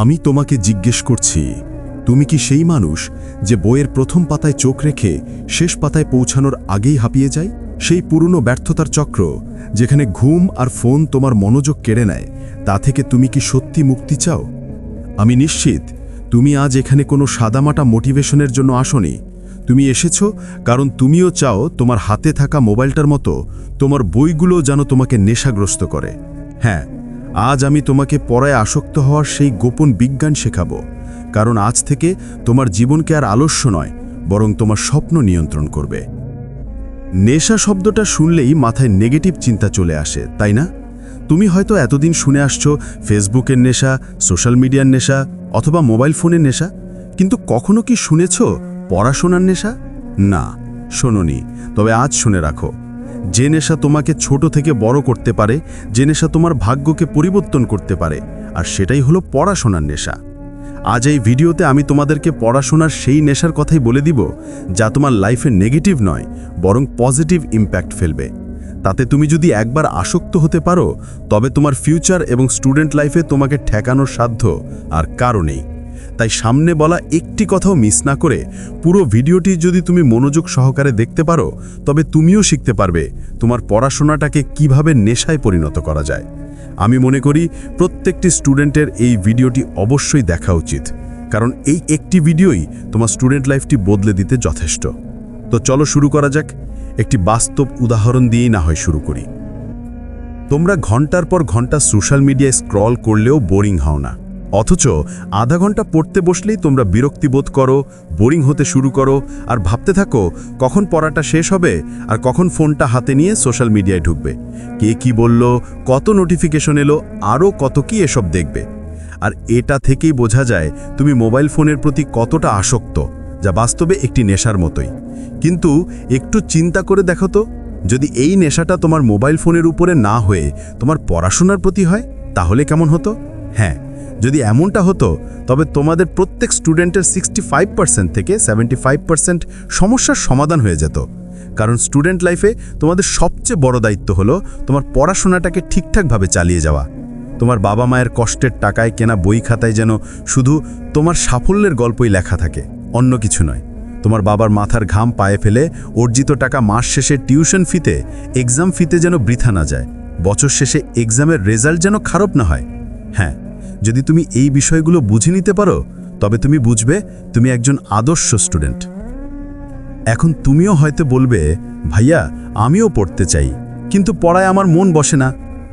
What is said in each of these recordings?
আমি তোমাকে জিজ্ঞেস করছি, তুমি কি সেই মানুষ যে বইয়ের প্রথম পাতায় চোখ রেখে শেষ পাতায় পৌঁছানোর আগেই হাঁপিয়ে যায়? সেই পুরনো ব্যর্থতার চক্র যেখানে ঘুম আর ফোন তোমার মনোযোগ কেড়ে নেয়, তা থেকে তুমি কি সত্যি মুক্তি চাও? আমি নিশ্চিত, তুমি আজ এখানে কোনো সাদামাটা মোটিভেশনের জন্য আসনি। তুমি এসেছ কারণ তুমিও চাও তোমার হাতে থাকা মোবাইলটার মতো তোমার বইগুলো যেন তোমাকে নেশাগ্রস্ত করে। হ্যাঁ আজ আমি তোমাকে পড়ায় আসক্ত হওয়ার সেই গোপন বিজ্ঞান শেখাবো, কারণ আজ থেকে তোমার জীবনকে আর আলস্য নয়, বরং তোমার স্বপ্ন নিয়ন্ত্রণ করবে। নেশা শব্দটা শুনলেই মাথায় নেগেটিভ চিন্তা চলে আসে, তাই না? তুমি হয়তো এতদিন শুনে আসছো ফেসবুকের নেশা, সোশ্যাল মিডিয়ার নেশা, অথবা মোবাইল ফোনের নেশা, কিন্তু কখনো কি শুনেছ পড়াশোনার নেশা? না, শোনোনি, তবে আজ শুনে রাখো। যে নেশা তোমাকে ছোট থেকে বড় করতে পারে, যে নেশা তোমার ভাগ্যকে পরিবর্তন করতে পারে, আর সেটাই হলো পড়াশোনার নেশা। আজ এই ভিডিওতে আমি তোমাদেরকে পড়াশোনার সেই নেশার কথাই বলে দিব, যা তোমার লাইফে নেগেটিভ নয়, বরং পজিটিভ ইম্প্যাক্ট ফেলবে। তাতে তুমি যদি একবার আসক্ত হতে পারো, তবে তোমার ফিউচার এবং স্টুডেন্ট লাইফে তোমাকে ঠেকানোর সাধ্য আর কারণেই তাই সামনে বলা একটি কথাও মিস না করে পুরো ভিডিওটি যদি তুমি মনোযোগ সহকারে দেখতে পারো, তবে তুমিও শিখতে পারবে তোমার পড়াশোনাটাকে কীভাবে নেশায় পরিণত করা যায়। আমি মনে করি প্রত্যেকটি স্টুডেন্টের এই ভিডিওটি অবশ্যই দেখা উচিত, কারণ এই একটি ভিডিওই তোমার স্টুডেন্ট লাইফটি বদলে দিতে যথেষ্ট। তো চলো শুরু করা যাক, একটি বাস্তব উদাহরণ দিয়েই না হয় শুরু করি। তোমরা ঘণ্টার পর ঘণ্টা সোশ্যাল মিডিয়ায় স্ক্রল করলেও বোরিং হও না। অথচ আধা ঘণ্টা পড়তে বসলেই তোমরা বিরক্তি বোধ করো, বোরিং হতে শুরু করো আর ভাবতে থাকো কখন পড়াটা শেষ হবে আর কখন ফোনটা হাতে নিয়ে সোশ্যাল মিডিয়ায় ঢুকবে। কে কি বলল, কত নোটিফিকেশন এলো, আরও কত কি এসব দেখবে? আর এটা থেকেই বোঝা যায় তুমি মোবাইল ফোনের প্রতি কতটা আসক্ত, যা বাস্তবে একটি নেশার মতোই। কিন্তু একটু চিন্তা করে দেখো তো, যদি এই নেশাটা তোমার মোবাইল ফোনের উপরে না হয়ে তোমার পড়াশোনার প্রতি হয়, তাহলে কেমন হতো? হ্যাঁ যদি এমনটা হতো, তবে তোমাদের প্রত্যেক স্টুডেন্টের সিক্সটি ফাইভ পার্সেন্ট থেকে সেভেন্টি ফাইভ পার্সেন্ট সমস্যার সমাধান হয়ে যেত। কারণ স্টুডেন্ট লাইফে তোমাদের সবচেয়ে বড় দায়িত্ব হলো তোমার পড়াশোনাটাকে ঠিকঠাকভাবে চালিয়ে যাওয়া। তোমার বাবা মায়ের কষ্টের টাকায় কেনা বই খাতায় যেন শুধু তোমার সাফল্যের গল্পই লেখা থাকে, অন্য কিছু নয়। তোমার বাবার মাথার ঘাম পায়ে ফেলে অর্জিত টাকা মাস শেষে টিউশন ফিতে এক্সাম ফিতে যেন বৃথা না যায়। বছর শেষে এক্সামের রেজাল্ট যেন খারাপ না হয়। হ্যাঁ যদি তুমি এই বিষয়গুলো বুঝে নিতে পারো, তবে তুমি বুঝবে তুমি একজন আদর্শ স্টুডেন্ট। এখন তুমিও হয়তো বলবে, ভাইয়া, আমিও পড়তে চাই, কিন্তু পড়ায় আমার মন বসে না।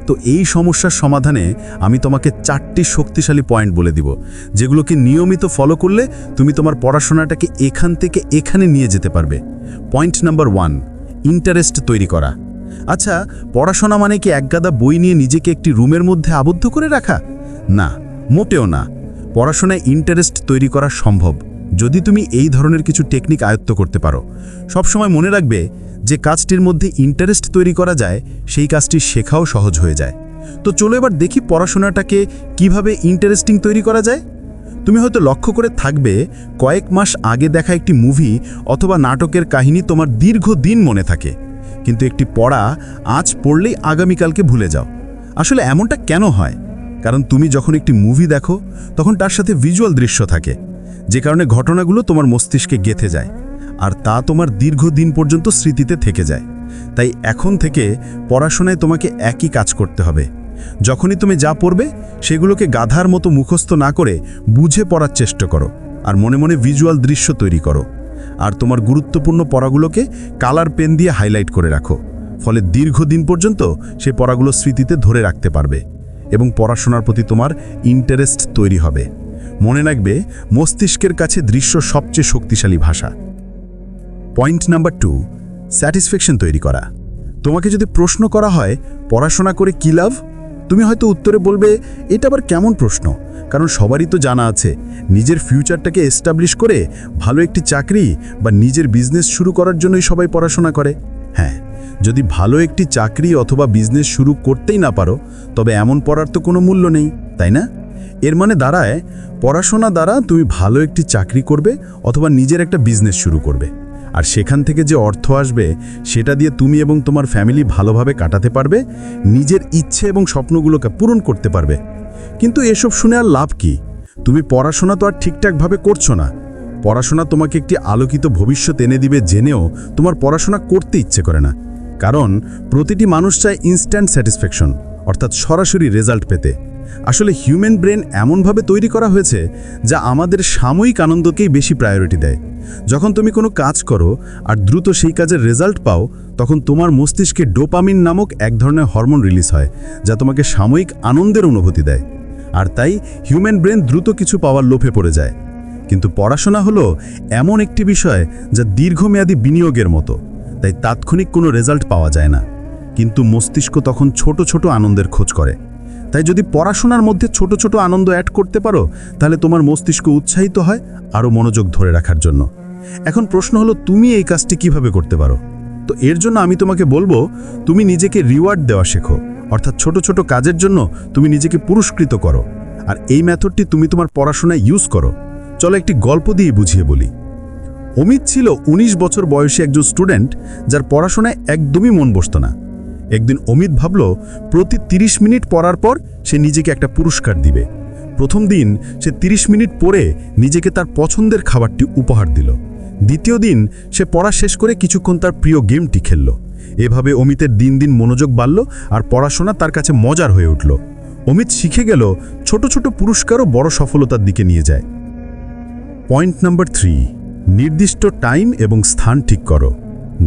তো এই সমস্যার সমাধানে আমি তোমাকে চারটি শক্তিশালী পয়েন্ট বলে দিব, যেগুলোকে নিয়মিত ফলো করলে তুমি তোমার পড়াশোনাটাকে এখান থেকে এখানে নিয়ে যেতে পারবে। পয়েন্ট নাম্বার ওয়ান, ইন্টারেস্ট তৈরি করা। আচ্ছা পড়াশোনা মানে কি একগাদা বই নিয়ে নিজেকে একটি রুমের মধ্যে আবদ্ধ করে রাখা? না, মোটেও না। পড়াশোনায় ইন্টারেস্ট তৈরি করা সম্ভব। যদি তুমি এই ধরনের কিছু টেকনিক আয়ত্ত করতে পারো। সবসময় মনে রাখবে যে কাজটির মধ্যে ইন্টারেস্ট তৈরি করা যায়, সেই কাজটি শেখাও সহজ হয়ে যায়। তো চলো এবার দেখি পড়াশোনাটাকে কীভাবে ইন্টারেস্টিং তৈরি করা যায়। তুমি হয়তো লক্ষ্য করে থাকবে, কয়েক মাস আগে দেখা একটি মুভি অথবা নাটকের কাহিনী তোমার দীর্ঘদিন মনে থাকে। কিন্তু একটি পড়া আজ পড়লেই আগামীকালকে ভুলে যাও। আসলে এমনটা কেন হয়? কারণ তুমি যখন একটি মুভি দেখো, তখন তার সাথে ভিজুয়াল দৃশ্য থাকে, যে কারণে ঘটনাগুলো তোমার মস্তিষ্কে গেথে যায়, আর তা তোমার দীর্ঘদিন পর্যন্ত স্মৃতিতে থেকে যায়। তাই এখন থেকে পড়াশোনায় তোমাকে একই কাজ করতে হবে। যখনই তুমি যা পড়বে, সেগুলোকে গাধার মতো মুখস্থ না করে বুঝে পড়ার চেষ্টা করো, আর মনে মনে ভিজুয়াল দৃশ্য তৈরি করো। আর তোমার গুরুত্বপূর্ণ পড়াগুলোকে কালার পেন দিয়ে হাইলাইট করে রাখো, ফলে দীর্ঘদিন পর্যন্ত সে পড়াগুলো স্মৃতিতে ধরে রাখতে পারবে। এবং পড়াশোনার প্রতি তোমার ইন্টারেস্ট তৈরি হবে। মনে রাখবে, মস্তিষ্কের কাছে দৃশ্য সবচেয়ে শক্তিশালী ভাষা। পয়েন্ট নাম্বার টু স্যাটিসফ্যাকশন তৈরি করা। তোমাকে যদি প্রশ্ন করা হয়, পড়াশোনা করে কী লাভ? তুমি হয়তো উত্তরে বলবে, এটা আবার কেমন প্রশ্ন? কারণ সবারই তো জানা আছে, নিজের ফিউচারটাকে এস্টাবলিশ করে ভালো একটি চাকরি বা নিজের বিজনেস শুরু করার জন্যই সবাই পড়াশোনা করে। হ্যাঁ যদি ভালো একটি চাকরি অথবা বিজনেস শুরু করতেই না পারো, তবে এমন পড়ার তো কোনো মূল্য নেই, তাই না? এর মানে দাঁড়ায়, পড়াশোনা দ্বারা তুমি ভালো একটি চাকরি করবে অথবা নিজের একটা বিজনেস শুরু করবে। আর সেখান থেকে যে অর্থ আসবে, সেটা দিয়ে তুমি এবং তোমার ফ্যামিলি ভালোভাবে কাটাতে পারবে, নিজের ইচ্ছে এবং স্বপ্নগুলোকে পূরণ করতে পারবে। কিন্তু এসব শুনে আর লাভ কি? তুমি পড়াশোনা তো আর ঠিকঠাকভাবে করছ না। পড়াশোনা তোমাকে একটি আলোকিত ভবিষ্যৎ এনে দিবে জেনেও তোমার পড়াশোনা করতে ইচ্ছে করে না। কারণ প্রতিটি মানুষ চায় ইনস্ট্যান্ট স্যাটিসফ্যাকশন অর্থাৎ সরাসরি রেজাল্ট পেতে। আসলে হিউম্যান ব্রেন এমনভাবে তৈরি করা হয়েছে যা আমাদের সাময়িক আনন্দকেই বেশি প্রায়োরিটি দেয়। যখন তুমি কোনো কাজ করো আর দ্রুত সেই কাজের রেজাল্ট পাও, তখন তোমার মস্তিষ্কে ডোপামিন নামক এক ধরনের হরমোন রিলিজ হয়, যা তোমাকে সাময়িক আনন্দের অনুভূতি দেয়। আর তাই হিউম্যান ব্রেন দ্রুত কিছু পাওয়ার লোভে পড়ে যায়। কিন্তু পড়াশোনা হলো এমন একটি বিষয় যা দীর্ঘমেয়াদী বিনিয়োগের মতো। তাই তাৎক্ষণিক কোনো রেজাল্ট পাওয়া যায় না। কিন্তু মস্তিষ্ক তখন ছোট ছোট আনন্দের খোঁজ করে। তাই যদি পড়াশোনার মধ্যে ছোট ছোট আনন্দ অ্যাড করতে পারো, তাহলে তোমার মস্তিষ্ক উৎসাহিত হয় আরও মনোযোগ ধরে রাখার জন্য। এখন প্রশ্ন হলো, তুমি এই কাজটি কীভাবে করতে পারো? তো এর জন্য আমি তোমাকে বলব, তুমি নিজেকে রিওয়ার্ড দেওয়া শেখো। অর্থাৎ ছোট ছোট কাজের জন্য তুমি নিজেকে পুরস্কৃত করো। আর এই মেথডটি তুমি তোমার পড়াশোনায় ইউজ করো। চলো একটি গল্প দিয়ে বুঝিয়ে বলি। অমিত ছিল ১৯ বছর বয়সী একজন স্টুডেন্ট যার পড়াশোনায় একদমই মন বসত না। একদিন অমিত ভাবল, প্রতি ৩০ মিনিট পড়ার পর সে নিজেকে একটা পুরস্কার দিবে। প্রথম দিন সে ৩০ মিনিট পরে নিজেকে তার পছন্দের খাবারটি উপহার দিল। দ্বিতীয় দিন সে পড়া শেষ করে কিছুক্ষণ তার প্রিয় গেমটি খেলল। এভাবে অমিতের দিন দিন মনোযোগ বাড়ল আর পড়াশোনা তার কাছে মজার হয়ে উঠল। অমিত শিখে গেল, ছোট ছোট পুরস্কারও বড় সফলতার দিকে নিয়ে যায়। Point number three. নির্দিষ্ট টাইম এবং স্থান ঠিক করো।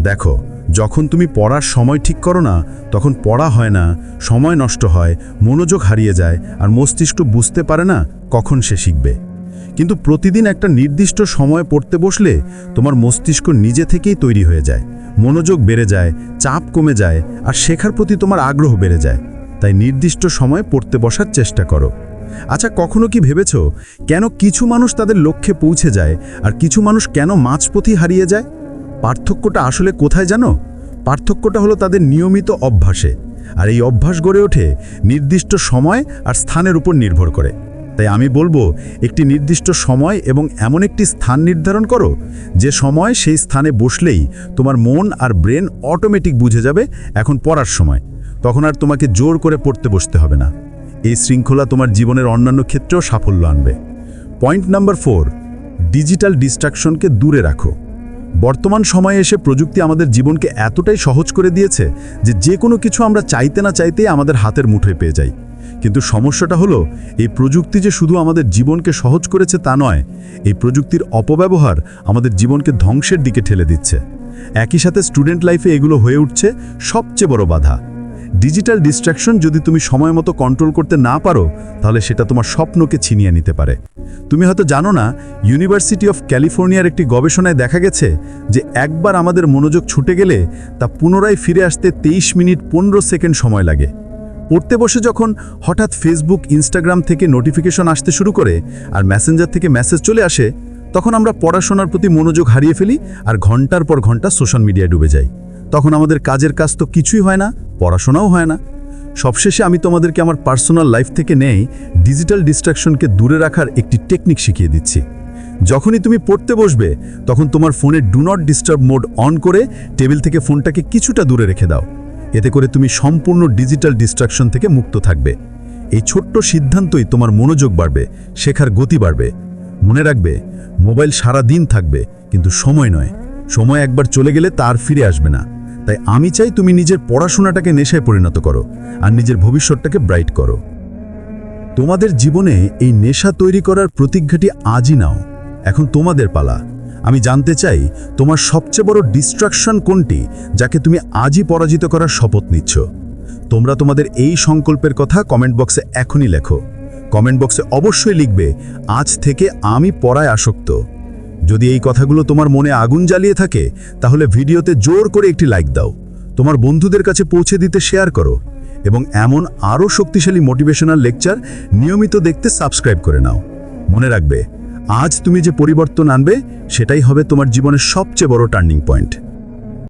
দেখো, যখন তুমি পড়ার সময় ঠিক করো না, তখন পড়া হয় না, সময় নষ্ট হয়, মনোযোগ হারিয়ে যায়, আর মস্তিষ্ক বুঝতে পারে না কখন সে শিখবে। কিন্তু প্রতিদিন একটা নির্দিষ্ট সময় পড়তে বসলে তোমার মস্তিষ্ক নিজে থেকেই তৈরি হয়ে যায়, মনোযোগ বেড়ে যায়, চাপ কমে যায়, আর শেখার প্রতি তোমার আগ্রহ বেড়ে যায়। তাই নির্দিষ্ট সময় পড়তে বসার চেষ্টা করো। আচ্ছা কখনো কি ভেবেছ কেন কিছু মানুষ তাদের লক্ষ্যে পৌঁছে যায় আর কিছু মানুষ কেন মাঝপথি হারিয়ে যায়? পার্থক্যটা আসলে কোথায় জানো? পার্থক্যটা হলো তাদের নিয়মিত অভ্যাসে। আর এই অভ্যাস গড়ে ওঠে নির্দিষ্ট সময় আর স্থানের উপর নির্ভর করে। তাই আমি বলব, একটি নির্দিষ্ট সময় এবং এমন একটি স্থান নির্ধারণ করো, যে সময় সেই স্থানে বসলেই তোমার মন আর ব্রেন অটোমেটিক বুঝে যাবে এখন পড়ার সময়। তখন আর তোমাকে জোর করে পড়তে বসতে হবে না। এই শৃঙ্খলা তোমার জীবনের অন্যান্য ক্ষেত্রেও সাফল্য আনবে। পয়েন্ট নাম্বার ফোর ডিজিটাল ডিস্ট্রাকশনকে দূরে রাখো। বর্তমান সময়ে এসে প্রযুক্তি আমাদের জীবনকে এতটাই সহজ করে দিয়েছে যে যে কোনো কিছু আমরা চাইতে না চাইতেই আমাদের হাতের মুঠোয় পেয়ে যাই। কিন্তু সমস্যাটা হলো, এই প্রযুক্তি যে শুধু আমাদের জীবনকে সহজ করেছে তা নয়, এই প্রযুক্তির অপব্যবহার আমাদের জীবনকে ধ্বংসের দিকে ঠেলে দিচ্ছে। একই সাথে স্টুডেন্ট লাইফে এগুলো হয়ে উঠছে সবচেয়ে বড় বাধা। ডিজিটাল ডিস্ট্রাকশন যদি তুমি সময় মতো কন্ট্রোল করতে না পারো, তাহলে সেটা তোমার স্বপ্নকে ছিনিয়ে নিতে পারে। তুমি হয়তো জানো না ইউনিভার্সিটি অফ ক্যালিফোর্নিয়ার একটি গবেষণায় দেখা গেছে যে একবার আমাদের মনোযোগ ছুটে গেলে তা পুনরায় ফিরে আসতে ২৩ মিনিট পনেরো সেকেন্ড সময় লাগে। পড়তে বসে যখন হঠাৎ ফেসবুক ইনস্টাগ্রাম থেকে নোটিফিকেশন আসতে শুরু করে আর মেসেঞ্জার থেকে মেসেজ চলে আসে, তখন আমরা পড়াশোনার প্রতি মনোযোগ হারিয়ে ফেলি আর ঘণ্টার পর ঘণ্টা সোশ্যাল মিডিয়ায় ডুবে যাই। তখন আমাদের কাজের কাজ তো কিছুই হয় না, পড়াশোনাও হয় না। সবশেষে আমি তোমাদেরকে আমার পার্সোনাল লাইফ থেকে নেই, ডিজিটাল ডিস্ট্রাকশনকে দূরে রাখার একটি টেকনিক শিখিয়ে দিচ্ছি। যখনই তুমি পড়তে বসবে, তখন তোমার ফোনে do not disturb mode on করে টেবিল থেকে ফোনটাকে কিছুটা দূরে রেখে দাও। এতে করে তুমি সম্পূর্ণ ডিজিটাল ডিস্ট্রাকশন থেকে মুক্ত থাকবে। এই ছোট্ট সিদ্ধান্তই তোমার মনোযোগ বাড়বে, শেখার গতি বাড়বে। মনে রাখবে, মোবাইল সারা দিন থাকবে, কিন্তু সময় নয়। সময় একবার চলে গেলে তার ফিরে আসবে না। তাই আমি চাই তুমি নিজের পড়াশোনাটাকে নেশায় পরিণত করো আর নিজের ভবিষ্যৎটাকে ব্রাইট করো। তোমাদের জীবনে এই নেশা তৈরি করার প্রতিজ্ঞাটি আজই নাও। এখন তোমাদের পালা। আমি জানতে চাই, তোমার সবচেয়ে বড় ডিস্ট্রাকশন কোনটি যাকে তুমি আজই পরাজিত করার শপথ নিচ্ছ? তোমরা তোমাদের এই সংকল্পের কথা কমেন্ট বক্সে এখনই লেখো। কমেন্ট বক্সে অবশ্যই লিখবে, আজ থেকে আমি পড়ায় আসক্ত। যদি এই কথাগুলো তোমার মনে আগুন জ্বালিয়ে থাকে, তাহলে ভিডিওতে জোর করে একটি লাইক দাও। তোমার বন্ধুদের কাছে পৌঁছে দিতে শেয়ার করো এবং এমন আরও শক্তিশালী মোটিভেশনাল লেকচার নিয়মিত দেখতে সাবস্ক্রাইব করে নাও। মনে রাখবে, আজ তুমি যে পরিবর্তন আনবে, সেটাই হবে তোমার জীবনের সবচেয়ে বড় টার্নিং পয়েন্ট।